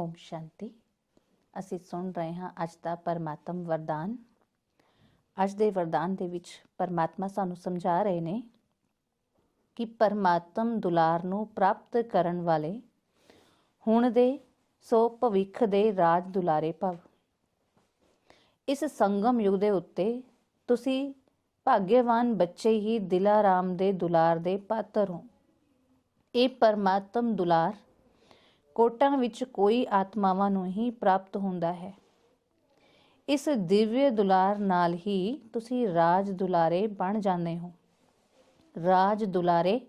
ਓਮ ਸ਼ਾਂਤੀ। ਅਸੀਂ ਸੁਣ ਰਹੇ ਹਾਂ ਅੱਜ ਦਾ ਪਰਮਾਤਮ ਵਰਦਾਨ। ਅੱਜ ਦੇ ਵਰਦਾਨ ਦੇ ਵਿੱਚ ਪਰਮਾਤਮਾ ਸਾਨੂੰ ਸਮਝਾ ਰਹੇ ਨੇ ਕਿ ਪਰਮਾਤਮ ਦੁਲਾਰ ਨੂੰ ਪ੍ਰਾਪਤ ਕਰਨ ਵਾਲੇ ਹੁਣ ਦੇ ਸੋ ਭਵਿੱਖ ਦੇ ਰਾਜ ਦੁਲਾਰੇ ਭਵ। ਇਸ ਸੰਗਮ ਯੁੱਗ ਦੇ ਉੱਤੇ ਤੁਸੀਂ ਭਾਗਯਵਾਨ ਬੱਚੇ ਹੀ ਦਿਲਾਰਾਮ ਦੇ ਦੁਲਾਰ ਦੇ ਪਾਤਰ ਹੋ। ਇਹ ਪਰਮਾਤਮ ਦੁਲਾਰ ਕੋਟਾਂ ਵਿੱਚ ਕੋਈ ਆਤਮਾਵਾਂ ਨੂੰ ਹੀ ਪ੍ਰਾਪਤ ਹੁੰਦਾ ਹੈ। ਇਸ ਦਿਵਯ ਦੁਲਾਰ ਨਾਲ ਹੀ ਤੁਸੀਂ ਰਾਜ ਦੁਲਾਰੇ ਬਣ ਜਾਂਦੇ ਹੋ। ਰਾਜ ਦੁਲਾਰੇ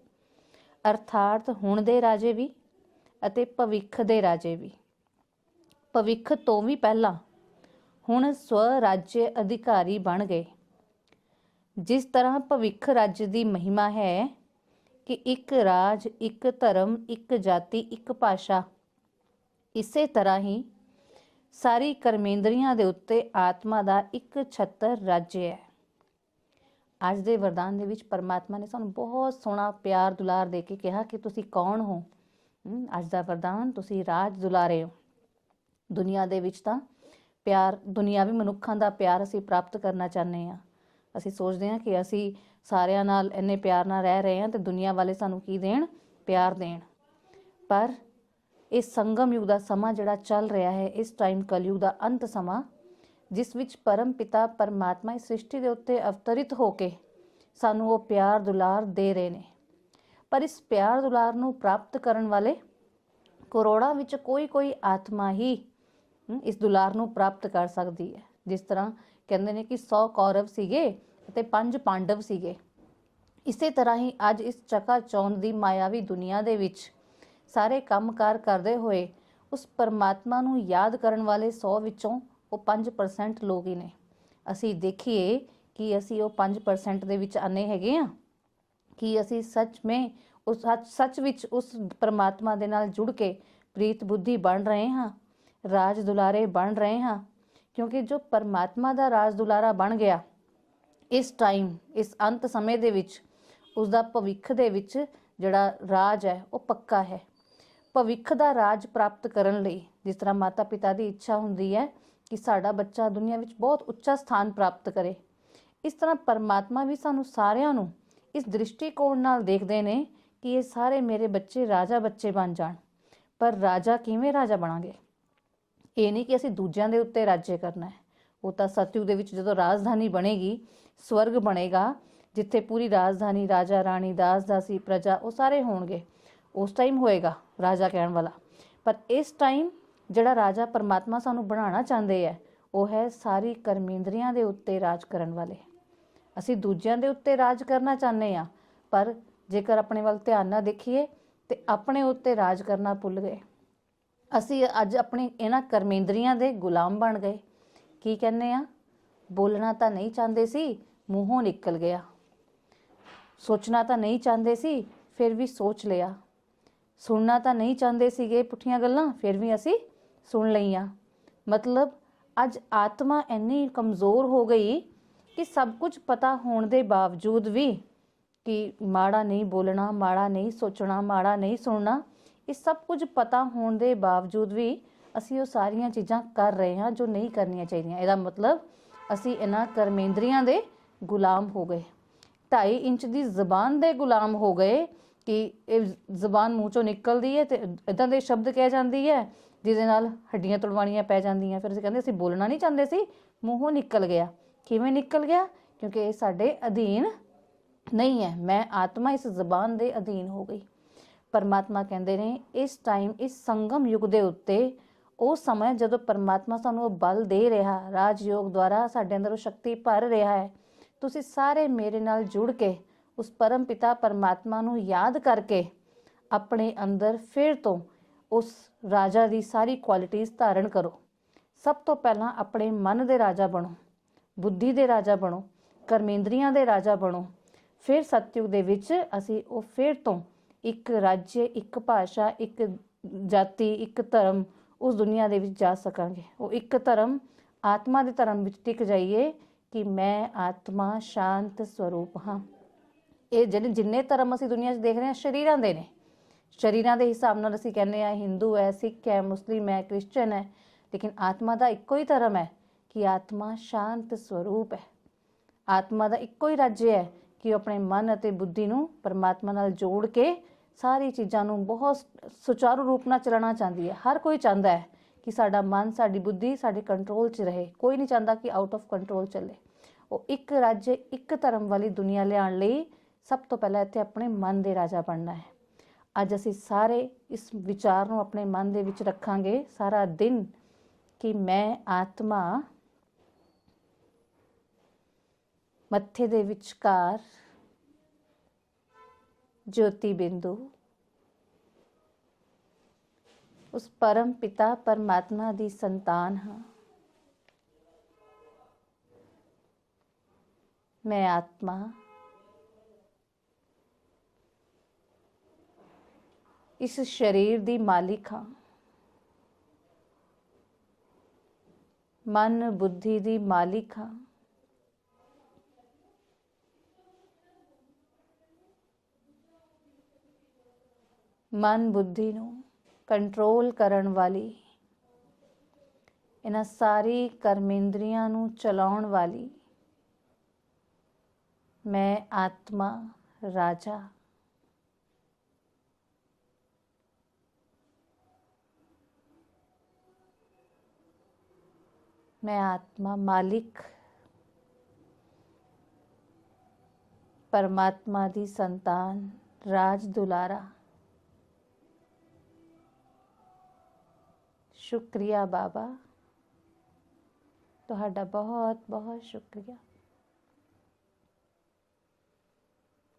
ਅਰਥਾਤ ਹੁਣ ਦੇ ਰਾਜੇ ਵੀ ਅਤੇ ਭਵਿੱਖ ਦੇ ਰਾਜੇ ਵੀ। ਭਵਿੱਖ ਤੋਂ ਵੀ ਪਹਿਲਾਂ ਹੁਣ ਸਵ ਰਾਜ ਅਧਿਕਾਰੀ ਬਣ ਗਏ। ਜਿਸ ਤਰ੍ਹਾਂ ਭਵਿੱਖ ਰਾਜ ਦੀ ਮਹਿਮਾ ਹੈ ਕਿ ਇੱਕ ਰਾਜ, ਇੱਕ ਧਰਮ, ਇੱਕ ਜਾਤੀ, ਇੱਕ ਭਾਸ਼ਾ ਇਸੇ ਤਰ੍ਹਾਂ ਹੀ ਸਾਰੀ ਕਰਮੇਂਦਰੀਆਂ ਦੇ ਉੱਤੇ ਆਤਮਾ ਦਾ ਇੱਕ ਛੱਤਰ ਰਾਜ ਹੈ। ਅੱਜ ਦੇ ਵਰਦਾਨ ਦੇ ਵਿੱਚ ਪਰਮਾਤਮਾ ਨੇ ਸਾਨੂੰ ਬਹੁਤ ਸੋਹਣਾ ਪਿਆਰ ਦੁਲਾਰ ਦੇ ਕੇ ਕਿਹਾ ਕਿ ਤੁਸੀਂ ਕੌਣ ਹੋ? ਅੱਜ ਦਾ ਵਰਦਾਨ, ਤੁਸੀਂ ਰਾਜ ਦੁਲਾਰੇ ਹੋ। ਦੁਨੀਆ ਦੇ ਵਿੱਚ ਤਾਂ ਪਿਆਰ ਦੁਨੀਆਵੀ ਮਨੁੱਖਾਂ ਦਾ ਪਿਆਰ ਅਸੀਂ ਪ੍ਰਾਪਤ ਕਰਨਾ ਚਾਹੁੰਦੇ ਹਾਂ। ਅਸੀਂ ਸੋਚਦੇ ਹਾਂ ਕਿ ਅਸੀਂ ਸਾਰਿਆਂ ਨਾਲ ਇੰਨੇ ਪਿਆਰ ਨਾਲ ਰਹਿ ਰਹੇ ਹਾਂ ਤੇ ਦੁਨੀਆ ਵਾਲੇ ਸਾਨੂੰ ਕੀ ਦੇਣ? ਪਿਆਰ ਦੇਣ। ਪਰ ਇਹ ਸੰਗਮ ਯੁਗ ਦਾ ਸਮਾਂ ਜਿਹੜਾ ਚੱਲ ਰਿਹਾ ਹੈ, ਇਸ ਟਾਈਮ ਕਲਯੁਗ ਦਾ ਅੰਤ ਸਮਾਂ, ਜਿਸ ਵਿੱਚ ਪਰਮ ਪਿਤਾ ਪਰਮਾਤਮਾ ਇਸ ਸ੍ਰਿਸ਼ਟੀ ਦੇ ਉੱਤੇ ਅਵਤਰਿਤ ਹੋ ਕੇ ਸਾਨੂੰ ਉਹ ਪਿਆਰ ਦੁਲਾਰ ਦੇ ਰਹੇ ਨੇ। ਪਰ ਇਸ ਪਿਆਰ ਦੁਲਾਰ ਨੂੰ ਪ੍ਰਾਪਤ ਕਰਨ ਵਾਲੇ ਕਰੋੜਾਂ ਵਿੱਚ ਕੋਈ ਕੋਈ ਆਤਮਾ ਹੀ ਇਸ ਦੁਲਾਰ ਨੂੰ ਪ੍ਰਾਪਤ ਕਰ ਸਕਦੀ ਹੈ। ਜਿਸ ਤਰ੍ਹਾਂ ਕਹਿੰਦੇ ਨੇ ਕਿ 100 ਕੌਰਵ ਸੀਗੇ ਅਤੇ 5 ਪਾਂਡਵ ਸੀਗੇ। ਇਸੇ ਤਰ੍ਹਾਂ ਹੀ ਅੱਜ ਇਸ ਚਕਾ ਚੌਂਦ ਦੀ ਮਾਇਆਵੀ ਦੁਨੀਆ ਦੇ ਵਿੱਚ ਸਾਰੇ ਕੰਮਕਾਰ ਕਰਦੇ ਹੋਏ ਉਸ ਪਰਮਾਤਮਾ ਨੂੰ ਯਾਦ ਕਰਨ ਵਾਲੇ 100 ਵਿੱਚੋਂ ਉਹ 5% ਲੋਕ ਹੀ ਨੇ। ਅਸੀਂ ਦੇਖੀਏ ਕਿ ਅਸੀਂ ਉਹ 5% ਦੇ ਵਿੱਚ ਆਨੇ ਹੈਗੇ ਆ ਕਿ ਅਸੀਂ ਸੱਚ ਵਿੱਚ ਉਸ ਸੱਚ ਸੱਚ ਵਿੱਚ ਉਸ ਪਰਮਾਤਮਾ ਦੇ ਨਾਲ ਜੁੜ ਕੇ ਪ੍ਰੀਤ ਬੁੱਧੀ ਬਣ ਰਹੇ ਹਾਂ, ਰਾਜ ਦੁਲਾਰੇ ਬਣ ਰਹੇ ਹਾਂ? ਕਿਉਂਕਿ ਜੋ ਪਰਮਾਤਮਾ ਦਾ ਰਾਜ ਦੁਲਾਰਾ ਬਣ ਗਿਆ, ਇਸ ਟਾਈਮ ਇਸ ਅੰਤ ਸਮੇਂ ਦੇ ਵਿੱਚ ਉਸ ਦਾ ਭਵਿੱਖ ਦੇ ਵਿੱਚ ਜਿਹੜਾ ਰਾਜ ਹੈ, ਉਹ ਪੱਕਾ ਹੈ। ਭਵਿੱਖ ਦਾ ਰਾਜ ਪ੍ਰਾਪਤ ਕਰਨ ਲਈ ਜਿਸ ਤਰ੍ਹਾਂ ਮਾਤਾ ਪਿਤਾ ਦੀ ਇੱਛਾ ਹੁੰਦੀ ਹੈ ਕਿ ਸਾਡਾ ਬੱਚਾ ਦੁਨੀਆ ਵਿੱਚ ਬਹੁਤ ਉੱਚਾ ਸਥਾਨ ਪ੍ਰਾਪਤ ਕਰੇ। ਇਸ ਤਰ੍ਹਾਂ ਪਰਮਾਤਮਾ ਵੀ ਸਾਨੂੰ ਸਾਰਿਆਂ ਨੂੰ ਇਸ ਦ੍ਰਿਸ਼ਟੀਕੋਣ ਨਾਲ ਦੇਖਦੇ ਨੇ ਕਿ ਇਹ ਸਾਰੇ ਮੇਰੇ ਬੱਚੇ ਰਾਜਾ ਬੱਚੇ ਬਣ ਜਾਣ। ਪਰ ਰਾਜਾ ਕਿਵੇਂ ਰਾਜਾ ਬਣਾਂਗੇ? ਇਹ ਨਹੀਂ ਕਿ ਅਸੀਂ ਦੂਜਿਆਂ ਦੇ ਉੱਤੇ ਰਾਜੇ ਕਰਨਾ ਹੈ। ਉਹ ਤਾਂ ਸਤਯੁਗ ਦੇ ਵਿੱਚ ਜਦੋਂ ਰਾਜਧਾਨੀ ਬਣੇਗੀ, ਸਵਰਗ ਬਣੇਗਾ, ਜਿੱਥੇ ਪੂਰੀ ਰਾਜਧਾਨੀ ਰਾਜਾ, ਰਾਣੀ, ਦਾਸ, ਦਾਸੀ, ਪ੍ਰਜਾ ਉਹ ਸਾਰੇ ਹੋਣਗੇ। ਉਸ ਟਾਈਮ ਹੋਏਗਾ ਰਾਜਾ ਕਹਿਣ ਵਾਲਾ। ਪਰ ਇਸ ਟਾਈਮ ਜਿਹੜਾ ਰਾਜਾ ਪਰਮਾਤਮਾ ਸਾਨੂੰ ਬਣਾਉਣਾ ਚਾਹੁੰਦੇ ਹੈ ਉਹ ਹੈ ਸਾਰੀ ਕਰਮੇਂਦਰੀਆਂ ਦੇ ਉੱਤੇ ਰਾਜ ਕਰਨ ਵਾਲੇ। ਅਸੀਂ ਦੂਜਿਆਂ ਦੇ ਉੱਤੇ ਰਾਜ ਕਰਨਾ ਚਾਹੁੰਦੇ ਆ, ਪਰ ਜੇਕਰ ਆਪਣੇ ਵੱਲ ਧਿਆਨ ਨਾਲ ਦੇਖੀਏ, ਤੇ ਆਪਣੇ ਉੱਤੇ ਰਾਜ ਕਰਨਾ ਭੁੱਲ ਗਏ। ਅਸੀਂ ਅੱਜ ਆਪਣੀ ਇਹਨਾਂ ਕਰਮੇਂਦਰੀਆਂ ਦੇ ਗੁਲਾਮ ਬਣ ਗਏ। ਕੀ ਕਹਿੰਦੇ ਆ? ਬੋਲਣਾ ਤਾਂ ਨਹੀਂ ਚਾਹੁੰਦੇ ਸੀ, ਮੂੰਹੋਂ ਨਿਕਲ ਗਿਆ। ਸੋਚਣਾ ਤਾਂ ਨਹੀਂ ਚਾਹੁੰਦੇ ਸੀ, ਫਿਰ ਵੀ ਸੋਚ ਲਿਆ। ਸੁਣਨਾ ਤਾਂ ਨਹੀਂ ਚਾਹੁੰਦੇ ਸੀਗੇ ਪੁੱਠੀਆਂ ਗੱਲਾਂ, ਫਿਰ ਵੀ ਅਸੀਂ ਸੁਣ ਲਈਆਂ। ਮਤਲਬ ਅੱਜ ਆਤਮਾ ਇੰਨੀ ਕਮਜ਼ੋਰ ਹੋ ਗਈ ਕਿ ਸਭ ਕੁਝ ਪਤਾ ਹੋਣ ਦੇ ਬਾਵਜੂਦ ਵੀ ਕਿ ਮਾੜਾ ਨਹੀਂ ਬੋਲਣਾ, ਮਾੜਾ ਨਹੀਂ ਸੋਚਣਾ, ਮਾੜਾ ਨਹੀਂ ਸੁਣਨਾ, ਇਹ ਸਭ ਕੁਝ ਪਤਾ ਹੋਣ ਦੇ ਬਾਵਜੂਦ ਵੀ ਅਸੀਂ ਉਹ ਸਾਰੀਆਂ ਚੀਜ਼ਾਂ ਕਰ ਰਹੇ ਹਾਂ ਜੋ ਨਹੀਂ ਕਰਨੀਆਂ ਚਾਹੀਦੀਆਂ। ਇਹਦਾ ਮਤਲਬ ਅਸੀਂ ਇਹਨਾਂ ਕਰਮੇਂਦਰੀਆਂ ਦੇ ਗੁਲਾਮ ਹੋ ਗਏ। 2.5 ਇੰਚ ਦੀ ਜ਼ਬਾਨ ਦੇ ਗੁਲਾਮ ਹੋ ਗਏ ਕਿ ਇਹ ਜ਼ਬਾਨ ਮੂੰਹ ਚੋਂ ਨਿਕਲਦੀ ਹੈ ਤੇ ਇਦਾਂ ਦੇ ਸ਼ਬਦ ਕਹਿ ਜਾਂਦੀ ਹੈ, ਜਿਹਦੇ ਨਾਲ ਹੱਡੀਆਂ ਤੁੜਵਾਣੀਆਂ ਪੈ ਜਾਂਦੀਆਂ। ਫਿਰ ਅਸੀਂ ਕਹਿੰਦੇ ਅਸੀਂ ਬੋਲਣਾ ਨਹੀਂ ਚਾਹੁੰਦੇ ਸੀ, ਮੂੰਹੋਂ ਨਿਕਲ ਗਿਆ। ਕਿਵੇਂ ਨਿਕਲ ਗਿਆ? ਕਿਉਂਕਿ ਇਹ ਸਾਡੇ ਅਧੀਨ ਨਹੀਂ ਹੈ। ਮੈਂ ਆਤਮਾ ਇਸ ਜ਼ਬਾਨ ਦੇ ਅਧੀਨ ਹੋ ਗਈ। ਪਰਮਾਤਮਾ ਕਹਿੰਦੇ ਨੇ, ਇਸ ਟਾਈਮ ਇਸ ਸੰਗਮ ਯੁੱਗ ਦੇ ਉੱਤੇ ਉਹ ਸਮਾਂ ਜਦੋਂ ਪਰਮਾਤਮਾ ਸਾਨੂੰ ਉਹ ਬਲ ਦੇ ਰਿਹਾ ਰਾਜ ਯੋਗ ਦੁਆਰਾ ਸਾਡੇ ਅੰਦਰ ਉਹ ਸ਼ਕਤੀ ਭਰ ਰਿਹਾ ਹੈ। ਤੁਸੀਂ ਸਾਰੇ ਮੇਰੇ ਨਾਲ ਜੁੜ ਕੇ ਉਸ ਪਰਮ ਪਿਤਾ ਪਰਮਾਤਮਾ ਨੂੰ ਯਾਦ ਕਰਕੇ ਆਪਣੇ ਅੰਦਰ ਫਿਰ ਤੋਂ ਉਸ ਰਾਜਾ ਦੀ ਸਾਰੀ ਕੁਆਲਿਟੀਆਂ ਧਾਰਨ ਕਰੋ। ਸਭ ਤੋਂ ਪਹਿਲਾਂ ਆਪਣੇ ਮਨ ਦੇ ਰਾਜਾ ਬਣੋ, ਬੁੱਧੀ ਦੇ ਰਾਜਾ ਬਣੋ, ਕਰਮੇਂਦਰੀਆਂ ਦੇ ਰਾਜਾ ਬਣੋ। ਫਿਰ ਸਤਯੁਗ ਦੇ ਵਿੱਚ ਅਸੀਂ ਉਹ ਫਿਰ ਤੋਂ ਇੱਕ ਰਾਜ, ਇੱਕ ਭਾਸ਼ਾ, ਇੱਕ ਜਾਤੀ, ਇੱਕ ਧਰਮ ਉਸ ਦੁਨੀਆ ਦੇ ਵਿੱਚ ਜਾ ਸਕਾਂਗੇ। ਉਹ ਇੱਕ ਧਰਮ ਆਤਮਾ ਦੇ ਧਰਮ ਵਿੱਚ ਟਿਕ ਜਾਈਏ ਕਿ ਮੈਂ ਆਤਮਾ ਸ਼ਾਂਤ ਸਰੂਪ ਹਾਂ। ਇਹ ਜਿਹੜੇ ਜਿੰਨੇ ਧਰਮ ਅਸੀਂ ਦੁਨੀਆ 'ਚ ਦੇਖ ਰਹੇ ਹਾਂ, ਸ਼ਰੀਰਾਂ ਦੇ ਨੇ। ਸ਼ਰੀਰਾਂ ਦੇ ਹਿਸਾਬ ਨਾਲ ਅਸੀਂ ਕਹਿੰਦੇ ਆ ਹਿੰਦੂ ਹੈ, ਸਿੱਖ ਹੈ, ਮੁਸਲਿਮ ਹੈ ਕ੍ਰਿਸਚੀਅਨ ਹੈ। ਲੇਕਿਨ ਆਤਮਾ ਦਾ ਇੱਕੋ ਹੀ ਧਰਮ ਹੈ ਕਿ ਆਤਮਾ ਸ਼ਾਂਤ ਸਰੂਪ ਹੈ। ਆਤਮਾ ਦਾ ਇੱਕੋ ਹੀ ਰਾਜ ਹੈ ਕਿ ਉਹ ਆਪਣੇ ਮਨ ਅਤੇ ਬੁੱਧੀ ਨੂੰ ਪਰਮਾਤਮਾ ਨਾਲ ਜੋੜ ਕੇ ਸਾਰੀ ਚੀਜ਼ਾਂ ਨੂੰ ਬਹੁਤ ਸੁਚਾਰੂ ਰੂਪ ਨਾਲ ਚਲਾਉਣਾ ਚਾਹੁੰਦੀ ਹੈ। ਹਰ ਕੋਈ ਚਾਹੁੰਦਾ ਹੈ ਕਿ ਸਾਡਾ ਮਨ, ਸਾਡੀ ਬੁੱਧੀ, ਸਾਡੇ ਕੰਟਰੋਲ 'ਚ ਰਹੇ। ਕੋਈ ਨਹੀਂ ਚਾਹੁੰਦਾ ਕਿ ਆਊਟ ਆਫ ਕੰਟਰੋਲ ਚੱਲੇ। ਉਹ ਇੱਕ ਰਾਜ, ਇੱਕ ਧਰਮ ਵਾਲੀ ਦੁਨੀਆ ਲਿਆਉਣ ਲਈ ਸਭ ਤੋਂ ਪਹਿਲਾਂ ਇੱਥੇ ਆਪਣੇ ਮਨ ਦੇ ਰਾਜਾ ਬਣਨਾ ਹੈ। ਅੱਜ ਅਸੀਂ ਸਾਰੇ ਇਸ ਵਿਚਾਰ ਨੂੰ ਆਪਣੇ ਮਨ ਦੇ ਵਿੱਚ ਰੱਖਾਂਗੇ। ਸਾਰਾ ਦਿਨ ਕਿ ਮੈਂ ਆਤਮਾ ਮੱਥੇ ਦੇ ਵਿਚਕਾਰ ਜੋਤੀ ਬਿੰਦੂ, ਉਸ ਪਰਮ ਪਿਤਾ ਪਰਮਾਤਮਾ ਦੀ ਸੰਤਾਨ ਹਾਂ। ਮੈਂ ਆਤਮਾ ਇਸ ਸਰੀਰ ਦੀ ਮਾਲਿਕ ਹਾਂ। ਮਨ ਬੁੱਧੀ ਦੀ ਮਾਲਿਕ ਹਾਂ। ਮਨ ਬੁੱਧੀ ਨੂੰ ਕੰਟਰੋਲ ਕਰਨ ਵਾਲੀ, ਇਹਨਾਂ ਸਾਰੀ ਕਰਮੇਂਦਰੀਆਂ ਨੂੰ ਚਲਾਉਣ ਵਾਲੀ, ਮੈਂ ਆਤਮਾ, ਰਾਜਾ मैं आत्मा मालिक परमात्मा दी संतान राज दुलारा ਸ਼ੁਕਰੀਆ ਬਾਬਾ ਤੁਹਾਡਾ ਬਹੁਤ ਬਹੁਤ ਸ਼ੁਕਰੀਆ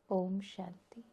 ਓਮ ਸ਼ਾਂਤੀ